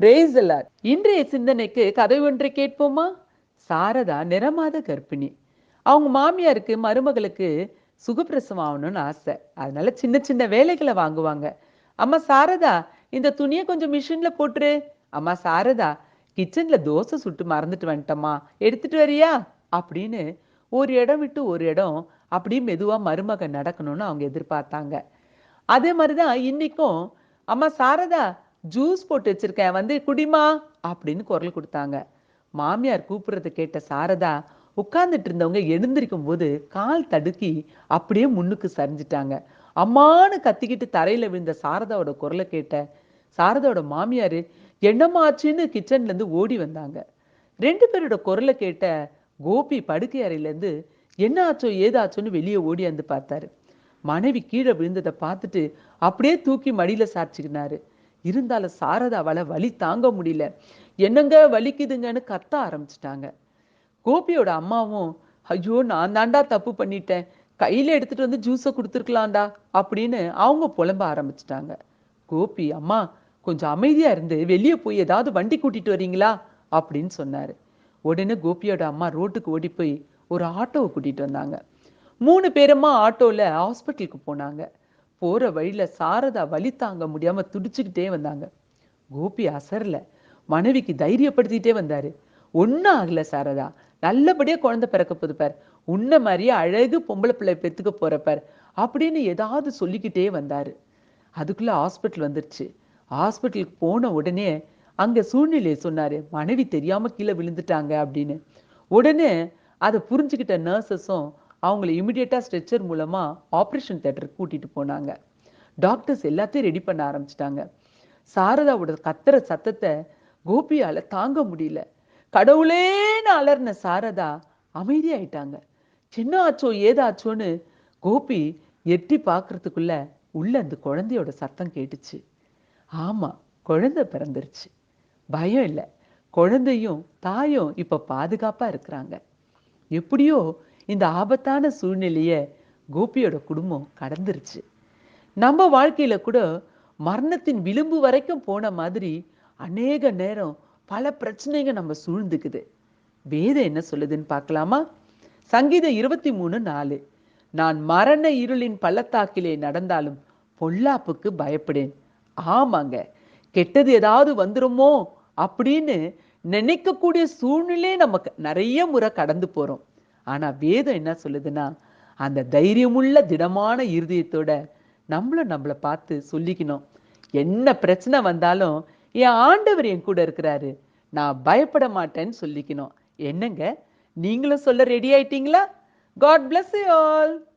பிரேசலார் இன்றைய சிந்தனைக்கு கதை ஒன்றை கேட்போமா? சாரதா நிறமாத கர்ப்பிணி. அவங்க மாமியாருக்கு மருமகளுக்கு சுகப்பிரசவம் ஆகணும்னு ஆசை. அதனால சின்ன சின்ன வேலைகளை வாங்குவாங்க. அம்மா சாரதா இந்த துணியை கொஞ்சம் மிஷின்ல போட்டுரு. அம்மா சாரதா கிச்சன்ல தோசை சுட்டு மறந்துட்டு வந்துட்டம்மா. எடுத்துட்டு வரியா? அப்படின்னு ஒரு இடம் விட்டு ஒரு இடம் அப்படியே மெதுவா மருமகன் நடக்கணும்னு அவங்க எதிர்பார்த்தாங்க. அதே மாதிரிதான் இன்னைக்கும் அம்மா சாரதா ஜூஸ் போட்டு வச்சிருக்கேன். வந்து குடிமா அப்படின்னு குரல் கொடுத்தாங்க. மாமியார் கூப்பிடுறத கேட்ட சாரதா உட்கார்ந்துட்டு இருந்தவங்க எழுந்திருக்கும் போது கால் தடுக்கி அப்படியே முன்னுக்கு சரிஞ்சிட்டாங்க. அம்மான்னு கத்திக்கிட்டு தரையில விழுந்த சாரதாவோட குரலை கேட்ட சாரதாவோட மாமியார் என்னமாச்சுன்னு கிச்சன்லேருந்து ஓடி வந்தாங்க. ரெண்டு பேரோட குரலை கேட்ட கோபி படுக்கை அறையிலேருந்து என்ன ஆச்சோ ஏதாச்சோன்னு வெளியே ஓடி வந்து பார்த்தாரு. மனைவி கீழே விழுந்ததை பார்த்துட்டு அப்படியே தூக்கி மடியில சாட்சிக்கினாரு இருந்தாலும் சாரதாவால் வலி தாங்க முடியல. என்னங்க வலிக்குதுங்கன்னு கத்த ஆரம்பிச்சிட்டாங்க. கோபியோட அம்மாவும் ஐயோ நான் தாண்டா தப்பு பண்ணிட்டேன். கையில எடுத்துட்டு வந்து ஜூஸை கொடுத்துருக்கலாம்டா அப்படின்னு அவங்க புலம்ப ஆரம்பிச்சிட்டாங்க. கோபி அம்மா கொஞ்சம் அமைதியா இருந்து வெளியே போய் ஏதாவது வண்டி கூட்டிட்டு வரீங்களா? அப்படின்னு சொன்னாரு. உடனே கோபியோட அம்மா ரோட்டுக்கு ஓடி போய் ஒரு ஆட்டோவை கூட்டிட்டு வந்தாங்க. மூணு பேருமா ஆட்டோல ஹாஸ்பிட்டலுக்கு போனாங்க. போற வழியில சாரதா வலி தாங்க முடியாம துடிச்சுக்கிட்டே வந்தாங்க. கோபி அசரல. மனைவிக்கு தைரியப்படுத்திட்டே வந்தாரு. ஒன்றும் ஆகல சாரதா. நல்லபடியா குழந்தை பிறக்க போகுது பார். உன்ன மாதிரியே அழகு பொம்பளை பிள்ளை பெத்துக்க போறப்பார் அப்படின்னு ஏதாவது சொல்லிக்கிட்டே வந்தாரு. அதுக்குள்ள ஹாஸ்பிட்டல் வந்துருச்சு. ஹாஸ்பிட்டலுக்கு போன உடனே அங்க சூழ்நிலையை சொன்னாரு. மனைவி தெரியாம கீழே விழுந்துட்டாங்க அப்படின்னு. உடனே அதை புரிஞ்சுக்கிட்ட நர்சஸும் அவங்கள இமிடியேட்டாக ஸ்ட்ரெச்சர் மூலமாக ஆப்ரேஷன் தேட்டருக்கு கூட்டிட்டு போனாங்க. டாக்டர்ஸ் எல்லாத்தையும் ரெடி பண்ண ஆரம்பிச்சிட்டாங்க. சாரதாவோட கத்துற சத்தத்தை கோபியால தாங்க முடியல. கடவுளேன்னு அலர்ன சாரதா அமைதியாயிட்டாங்க. சின்ன ஆச்சோ ஏதாச்சோன்னு கோபி எட்டி பார்க்கறதுக்குள்ள உள்ள அந்த குழந்தையோட சத்தம் கேட்டுச்சு. ஆமா குழந்தை பிறந்துருச்சு. பயம் இல்லை. குழந்தையும் தாயும் இப்போ பாதுகாப்பாக இருக்கிறாங்க. எப்படியோ இந்த ஆபத்தான சூழ்நிலையை கோபியோட குடும்பம் கடந்துருச்சு. நம்ம வாழ்க்கையில கூட மரணத்தின் விளிம்பு வரைக்கும் போன மாதிரி அநேக நேரம் பல பிரச்சனைங்க நம்ம சூழ்ந்துக்குது. வேதம் என்ன சொல்லுதுன்னு பார்க்கலாமா? சங்கீதம் இருபத்தி மூணு நாலு. நான் மரண இருளின் பள்ளத்தாக்கிலே நடந்தாலும் பொல்லாப்புக்கு பயப்படேன். ஆமாங்க. கெட்டது ஏதாவது வந்துருமோ அப்படின்னு நினைக்கக்கூடிய சூழ்நிலையே நமக்கு நிறைய முறை கடந்து போகிறோம் ஆனா வேதம் என்ன சொல்லுதுன்னா அந்த தைரியமுள்ள திடமான இருதயத்தோட நம்மளும் நம்மளை பார்த்து சொல்லிக்கணும். என்ன பிரச்சனை வந்தாலும் என் ஆண்டவர் என் கூட இருக்கிறாரு. நான் பயப்பட மாட்டேன்னு சொல்லிக்கணும். என்னங்க? நீங்களும் சொல்ல ரெடி ஆயிட்டீங்களா? God bless you all